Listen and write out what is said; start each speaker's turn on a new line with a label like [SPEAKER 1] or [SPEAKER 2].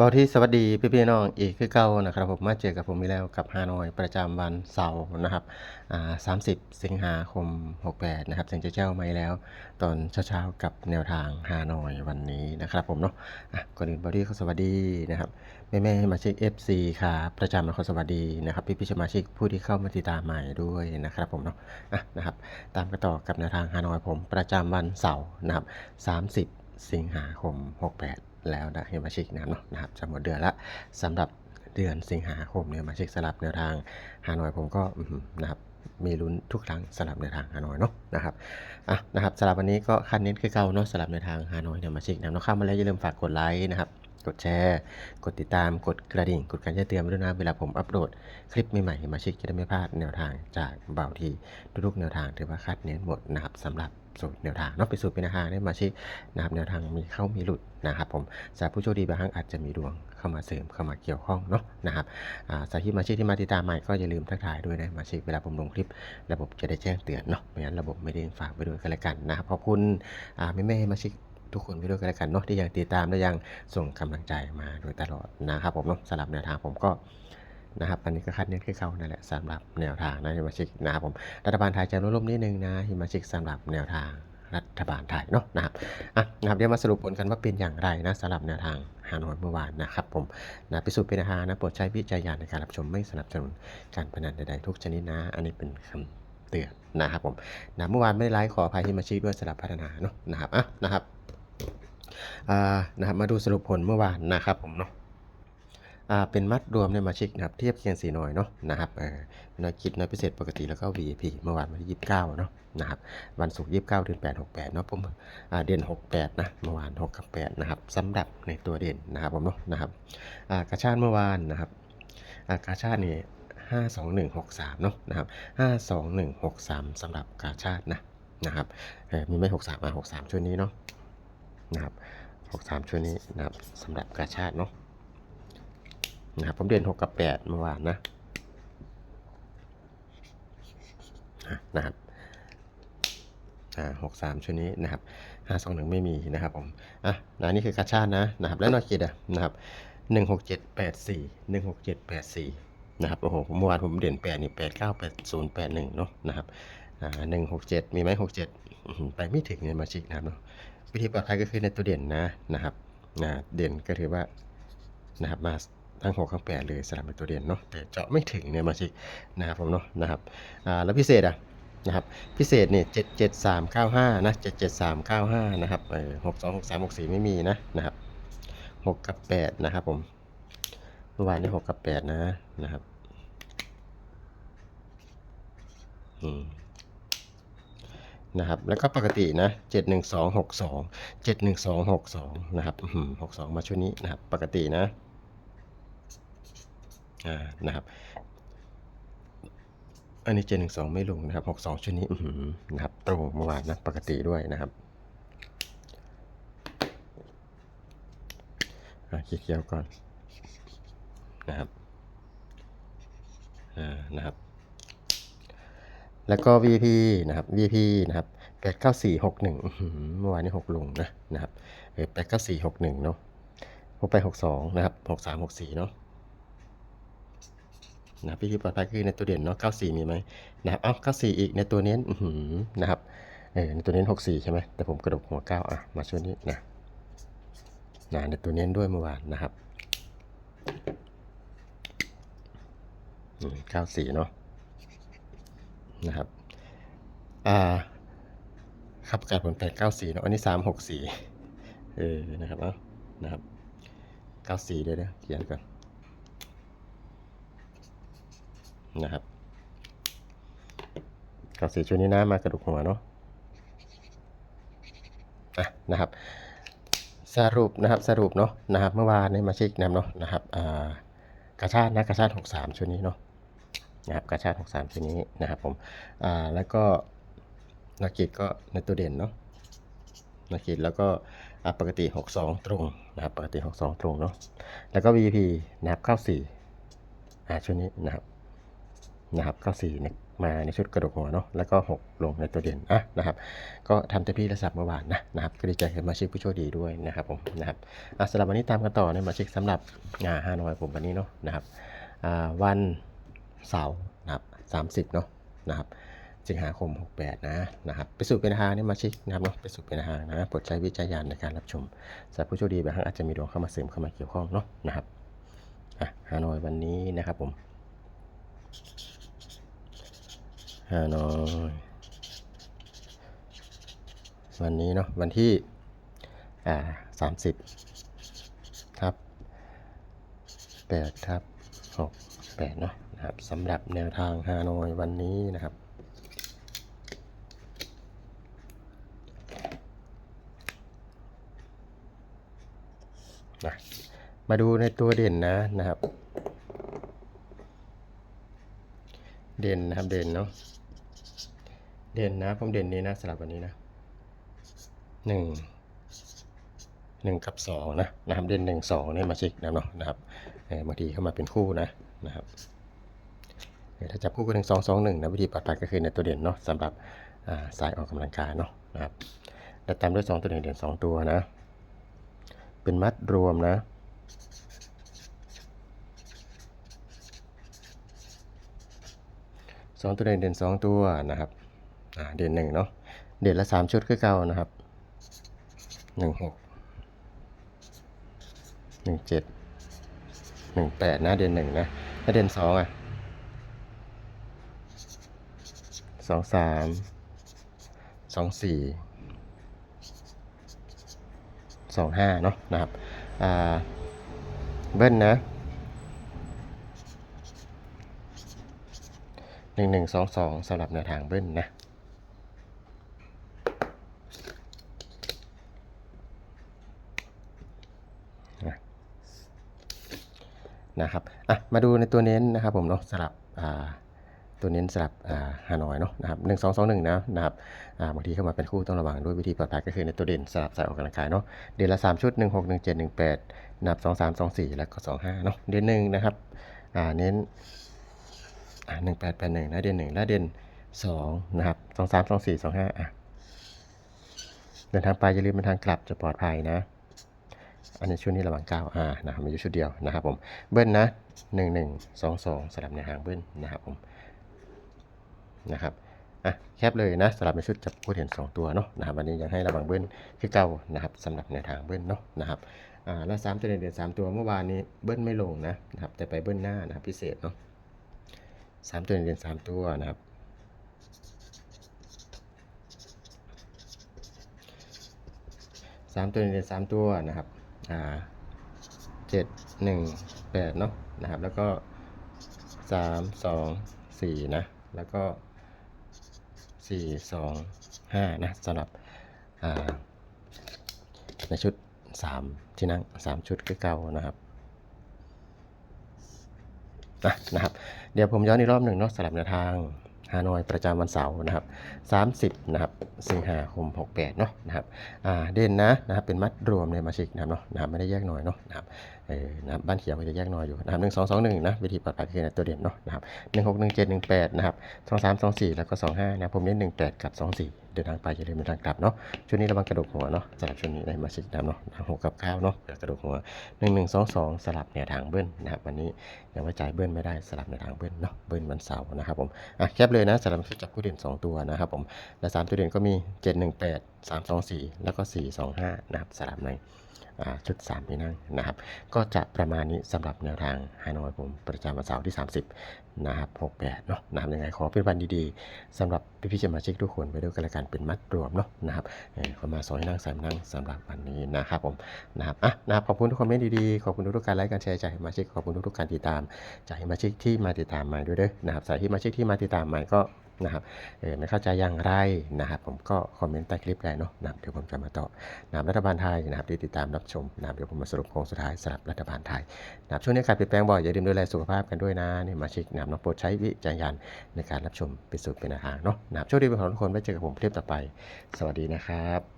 [SPEAKER 1] บอที่สวัสดีพี่พี่ๆน้องอีกคือเก่านะครับผมมาเจอกับผมอีกแล้วกับฮานอยประจำวันเสาร์นะครับอ่า30สิงหาคม 68 นะครับเสียงเจ้าๆมาอีกแล้ว ตอนเช้าๆกับแนวทางฮานอยวันนี้นะครับผมเนาะอะก่อนอื่นบอดี้ขอสวัสดีนะครับแม่แม่ๆมาชิก FC ครับประจำขอสวัสดีนะครับพี่พี่ๆสมาชิกผู้ที่เข้ามาติดตามใหม่ด้วยนะครับผมเนาะอะนะครับตามกันต่อกับแนวทางฮานอยผมประจำวันเสาร์นะครับ30 สิงหาคม 68 แล้วนะเฮมาชิกนะครับเนาะนะครับจะหมดเดือนละสำหรับเดือนสิงหาคมเนี่ยมาชิกสลับแนวทางฮานอยผมก็นะครับมีลุ้นทุกครั้งสลับแนวทางฮานอยเนาะนะครับอะนะครับสลับวันนี้ก็คันเน้นคือเก่าเนาะสลับแนวทางฮานอยเนี่ยมาชิกนะเนาะเข้ามาแล้วอย่าลืมฝากกดไลค์นะครับ กดแชร์ กดติดตาม กดกระดิ่ง กดการแจ้งเตือนไว้ด้วยนะ เวลาผมอัปโหลดคลิปใหม่ๆมาชิกจะได้ไม่พลาดแนวทางจากเบาทีทุกๆแนวทางถือว่าคัดเน้นหมดนะครับสำหรับสูตรแนวทางนาะเป็นสูตรเป็นแนวทางได้มาชิกนะครับแนวทางมีเข้ามีหลุดนะครับผมสำหรับผู้โชคดีบางครั้งอาจจะมีดวงเข้ามาเสริมเข้ามาเกี่ยวข้องเนาะนะครับสาธิตมาชิกที่มาติดตามใหม่ก็อย่าลืมทักทายด้วยนะมาชิกเวลาผมลงคลิป ระบบจะได้แจ้งเตือนเนาะไม่งั้นระบบไม่ได้ฝากไปด้วยกันแล้วกันนะครับขอบคุณอ่าแม่แม่ๆมาชิก ทุกคนไปด้วยกันแล้วกันเนาะที่ยังติดตามและยังส่งกำลังใจมาโดยตลอดนะครับผมเนาะสำหรับแนวทางผมก็นะครับอันนี้ก็คัดเน้นขึ้นเขานั่นแหละสำหรับแนวทางนะฮิมาชิกนะครับผมรัฐบาลไทยจะลดลมนิดนึงนะฮิมาชิกสำหรับแนวทางรัฐบาลไทยเนาะนะครับอะนะครับเดี๋ยวมาสรุปผลกันว่าเป็นอย่างไรนะสำหรับแนวทางฮานอยเมื่อวานนะครับผมนะพิสูจน์เป็นอาหารนะโปรดใช้วิจารณญาณในการรับชมไม่สนับสนุนการพนันใดๆทุกชนิดนะ อันนี้เป็นคำเตือนนะครับผมนะเมื่อวานไม่ได้ไลฟ์ขออภัยที่มาชี้ด้วยสลับพัฒนาเนาะนะครับอะนะครับ นะครับมาดูสรุปผลเมื่อวานนะครับผมเนาะอ่าเป็นมัดรวมในมาชิกนะครับเทียบเคียงสีหน่อยเนาะนะครับเออน้อยคิดน้อยพิเศษปกติแล้วก็ VIP เมื่อวานวันที่ 29 เนาะนะครับวันศุกร์29 เดือน 8 68 เนาะผมอ่าเด่น68 นะเมื่อวาน 6 กับ 8 นะครับสำหรับในตัวเด่นนะครับผมเนาะนะครับอ่ากระชาติเมื่อวานนะครับอ่ากาชาตินี่52163 เนาะนะครับ52163สำหรับกาชาตินะนะครับเออมีไม่ 63อ่า63 ชุดนี้เนาะ นะครับ63ชุดนี้นะครับสำหรับกาชาติเนาะนะครับผมเด่น6กับ8เมื่อวานนะนะครับอ่าหกสามชุดนี้นะครับห้าสองหนึ่งไม่มีนะครับผมอะนะนี่คือกาชาตินะนะครับแล้วนอกกิจอะนะครับหนึ่งหกเจ็ดแปดสี่หนึ่งหกเจ็ดแปดสี่นะครับโอ้โหเมื่อวานผมเด่นแปดนี่แปดเก้าแปดศูนย์แปดหนึ่งเนาะนะครับอ่าหนึ่งหกเจ็ดมีไหมหกเจ็ดไปไม่ถึงเนี่ยมาชิกนะครับเนาะ วิธีปลอดภัยก็คือในตัวเด่นนะนะครับอ่าเด่นก็ถือว่านะครับมาทั้งหกทั้งแปดเลยสลับเป็นตัวเด่นเนาะแต่เจาะไม่ถึงเนี่ยมาชิกนะครับผมเนาะนะครับอ่าแล้วพิเศษอะนะครับพิเศษเนี่ยเจ็ดเจ็ดสามเก้าห้านะเจ็ดเจ็ดสามเก้าห้านะครับเออหกสองหกสามหกสี่ไม่มีนะนะครับหกกับแปดนะครับผมเมื่อวานนี้หกกับแปดนะนะครับอืม นะครับ แล้วก็ปกตินะเจ็ดหนึ่งสองหกสองเจ็ดหนึ่งสองหกสองนะครับหกสองมาชุดนี้นะครับ ปกตินะ อ่า นะครับ อันนี้เจนหนึ่งสองไม่ลงนะครับหกสองชุดนี้นะครับ ตรงเมื่อวานนะ ปกติด้วยนะครับเขียวก่อนนะครับ อ่า นะครับ แล้วก็ VP นะครับ VP นะครับแปดเก้าสี่หกหนึ่งเมื่อวานนี้หกลงนะนะครับเออแปดเก้าสี่หกหนึ่งเนาะหกไปหกสองนะครับหกสามหกสี่เนาะนะครับวิธีปลอดภัยคือในตัวเด่นเนาะ94มีไหมนะครับเอ้า94อีกในตัวเน้นนะครับเออในตัวเน้น64ใช่ไหมแต่ผมกระดกหัว9อะมาช่วยนี้นะนะในตัวเน้นด้วยเมื่อวานนะครับอืม94เนาะ นะครับอ่าครับกาศผล8 94เนาะอันนี้364เออนะครับเอ้านะครับ94เดี๋ยวนะเขียนก่อนนะครับเกับสีชุดนี้นะมากระดูกหัวเนาะอะนะครับ สรุปนะครับสรุปเนาะนะครับ เมื่อวานนี้มาเช็คนำเนาะนะครับอ่ากระชาตินะกระชาติ63ชุดนี้เนาะ นะครับกระชาติ63ชุดนี้นะครับผมอ่าแล้วก็นักกีฬก็ในตัวเด่นเนาะนักกีฬแล้วก็ปกติ 62 ตรงนะครับปกติ 62 ตรงเนาะแล้วก็ VP นะครับ94อ่าชุดนี้นะครับนะครับ94เนี่ยมาในชุดกระดกหัวเนาะแล้วก็ 6 ลงในตัวเด่นอะนะครับ ก็ทำเต็มที่ระสับเมื่อวานนะนะครับก็ดีใจกับมาชิกผู้โชคดีด้วยนะครับผมนะครับอะสำหรับวันนี้ตามกันต่อในมาชิกสำหรับงานฮานอยผมวันนี้เนาะนะครับอ่าวัน เสาร์นะครับ 30 เนาะนะครับสิงหาคม 68 นะนะครับไปสู่เป็นทางนี่มาชิกนะครับเนาะไปสู่เป็นทางนะโปรดใช้วิจารณญาณในการรับชมสำหรับผู้โชคดีบางครั้งอาจจะมีดวงเข้ามาเสริมเข้ามาเกี่ยวข้องเนาะนะครับอะฮานอยวันนี้นะครับผมฮานอยวันนี้เนาะวันที่อ่าสามสิบทับแปดทับหกแปดเนาะ นะครับสำหรับแนวทางฮานอยวันนี้นะครับ มาดูในตัวเด่นนะนะครับ เด่นนะครับเด่นเนาะเด่นนะผมเด่นนี้นะสำหรับวันนี้นะหนึ่งหนึ่งกับสองนะนะครับเด่นหนึ่งสองเนี่ยมาชิกนะเนาะนะครับเออบางทีเข้ามาเป็นคู่นะนะครับ ถ้าจับคู่กันหนึ่งสองสองหนึ่งนะวิธีปลอดภัยก็คือในตัวเด่นเนาะสำหรับาสายออกกำลังกายเนาะนะครับและตามด้วยสองตัวเด่นเด่นสองตัวนะ เป็นมัดรวมนะสองตัวเด่นเด่นสองตัวนะครับเด่นหนึ่งเนาะเด่นละสามชุดคือเก่านะครับหนึ่งหกหนึ่งเจ็ดหนึ่งแปดนะเด่นหนึ่งนะถ้าเด่นสองอะ สองสามสองสี่สองห้าเนาะนะครับอ่าเบิ้ลนะหนึ่งหนึ่งสองสองสำหรับแนวทางเบิ้ลนะนะนะครับ อะ มาดูในตัวเน้นนะครับผมเนาะสลับ อ่า ตัวเน้นสลับฮานอยเนาะนะครับหนึ่งสองสองหนึ่งนะนะครับบางทีเข้ามาเป็นคู่ต้องระวังด้วยวิธีปลอดภัยก็คือในตัวเด่นสลับใส่ออกกำลังกายเนาะเดือนละสามชุดหนึ่งหกหนึ่งเจ็ดหนึ่งแปดนับสองสามสองสี่แล้วก็สองห้าเนาะเดือนหนึ่งนะครับเน้นหนึ่งแปดแปดหนึ่งนะเด่นหนึ่งและเด่นสองนะครับสองสามสองสี่สองห้าอะเดินทางไปอย่าลืมเป็นทางกลับจะปลอดภัยนะอันนี้ชุดนี้ระหว่างเก้าอ่านะครับมีอยู่ชุดเดียวนะครับผมเบิ้ลนะหนึ่งหนึ่งสองสองสลับในทางเบิ้ลนะครับผม นะครับอะแคบเลยนะสลับในชุดจับผู้เห็นสองตัวเนาะนะครับวันนี้ยังให้ระวังเบิ้ลคือเก้านะครับสำหรับในทางเบิ้ลเนาะนะครับอ่าแล้วสามตัวเด่นเด่นสามตัวเมื่อวานนี้เบิ้ลไม่ลงนะนะครับแต่ไปเบิ้ลหน้านะครับพิเศษเนาะสามตัวเรียนสามตัวนะครับสามตัวเรียนสามตัวนะครับอ่าเจ็ดหนึ่งแปดเนาะนะครับแล้วก็สามสองสี่นะแล้วก็ สี่สองห้านะสำหรับในชุดสามที่นั่งสามชุดคือเก่านะครับนะนะครับ เดี๋ยวผมย้อนอีกรอบหนึ่งเนาะสำหรับแนวทางฮานอยประจำวันเสาร์นะครับ30นะครับสิงหาคม 68เนาะนะครับอ่าเด่นนะนะครับเป็นมัดรวมในมาชิกนะครับเนาะนะครับไม่ได้แยกหน่อยเนาะนะครับ เออนะครับบ้านเขียวก็จะแยกหน่อยอยู่นะครับ1 2 2 1นะวิธีปลอดภัยคือในตัวเด่นเนาะนะครับ1 6 1 7 1 8นะครับ2 3 2 4แล้วก็25นะผมเน้น18กับ24เดินทางไปอย่าลืมเดินทางกลับเนาะชุดนี้ระวังกระดูกหัวเนาะสำหรับชุดนี้ในมาชิกนะครับเนาะหกกับข้าเนาะเดือกระดูกหัว1 1 2 2สองสองสลับแนวทางเบิ้ลนะครับวันนี้ยังไว้ใจายเบิ้ลไม่ได้สลับในทางเบิ้ลเนาะเบิ้ลวันเสาร์นะครับผมอะแคปเลยนะสำหรับชุดจับผู้เด่น2ตัวนะครับผมและ3ตัวเด่นก็มี718 324แล้วก็425นะครับสลับใน ชุด 3 ที่นั่งนะครับ ก็จะประมาณนี้สำหรับแนวทางฮานอยผมประจำวันเสาร์ที่ 30 นะครับ 68 เนาะนะครับยังไงขอเป็นวันดีๆสำหรับพี่ๆสมาชิกทุกคนไปด้วยกันละกันเป็นมัดรวมเนาะนะครับเออเข้ามาสองนั่งสามนั่งสำหรับวันนี้นะครับผมนะครับอะนะครับขอบคุณทุกคอมเมนต์ดีๆขอบคุณทุกการไลค์การแชร์จากสมาชิกขอบคุณทุกการติดตามจากสมาชิกที่มาติดตามใหม่ด้วยเด้อนะครับสายที่สมาชิกที่มาติดตามใหม่ก็ นะครับเออไม่เข้าใจอย่างไรนะครับ ผมก็คอมเมนต์ใต้คลิปได้เนาะนะเดี๋ยวผมจะมาตอบนะรัฐบาลไทยนะครับที่ติดตามรับชมนะเดี๋ยวผมมาสรุปโค้งสุดท้ายสำหรับรัฐบาลไทยนะช่วงนี้การเปลี่ยนแปลงบ่อยอย่าลืมดูแลสุขภาพกันด้วยนะนี่มาชิกนะน้องโปรดใช้วิจารณญาณในการรับชมเป็นสูตรเป็นอาหารเนาะนะครับโชคดีเป็นของทุกคนไว้เจอกับผมคลิปต่อไป สวัสดีนะครับ